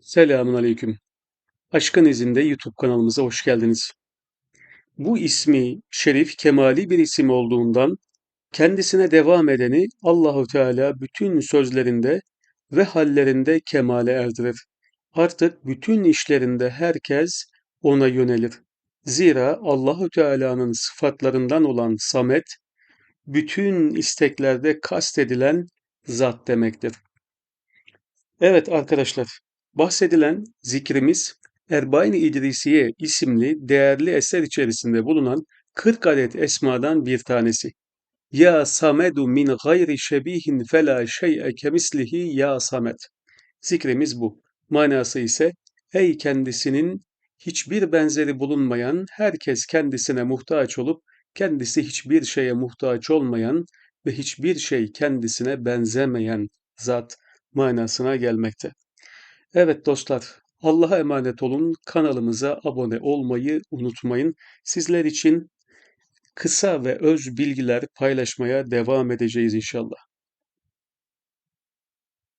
Selamun aleyküm. Aşkın izinde YouTube kanalımıza hoş geldiniz. Bu ismi şerif kemali bir isim olduğundan kendisine devam edeni Allahu Teala bütün sözlerinde ve hallerinde kemale erdirir. Artık bütün işlerinde herkes ona yönelir. Zira Allahu Teala'nın sıfatlarından olan Samet bütün isteklerde kastedilen zat demektir. Evet arkadaşlar, bahsedilen zikrimiz Erbayn-ı İdrisiye isimli değerli eser içerisinde bulunan 40 adet esmadan bir tanesi. Ya Samedu min gayri şebihin fela şey'e kemislihi ya Samet. Zikrimiz bu. Manası ise ey kendisinin hiçbir benzeri bulunmayan, herkes kendisine muhtaç olup kendisi hiçbir şeye muhtaç olmayan ve hiçbir şey kendisine benzemeyen zat manasına gelmekte. Evet dostlar, Allah'a emanet olun. Kanalımıza abone olmayı unutmayın. Sizler için kısa ve öz bilgiler paylaşmaya devam edeceğiz inşallah.